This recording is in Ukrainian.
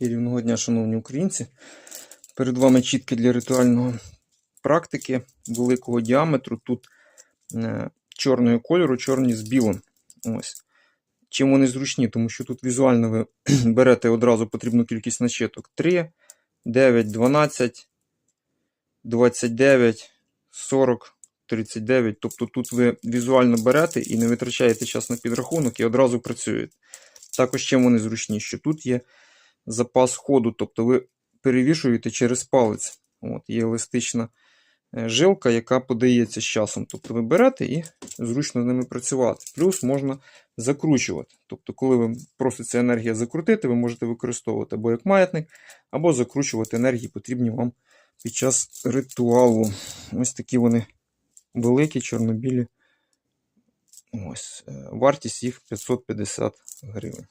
Рівного дня, шановні українці. Перед вами чітки для ритуального практики великого діаметру. Тут е, чорного кольору, чорні з білим. Ось. Чим вони зручні, тому що тут візуально ви берете одразу потрібну кількість начеток. 3, 9, 12, 29, 40, 39. Тобто тут ви візуально берете і не витрачаєте час на підрахунок і одразу працюєте. Також чим вони зручні, що тут є запас ходу, тобто ви перевішуєте через палець. От, Є еластична е, жилка, яка подається з часом. Тобто ви берете і зручно з ними працювати. Плюс можна закручувати. Тобто, коли ви проситься енергія закрутити, ви можете використовувати або як маятник, або закручувати енергії, потрібні вам під час ритуалу. Ось такі вони великі, чорнобілі. Ось. е, Вартість їх 550 гривень.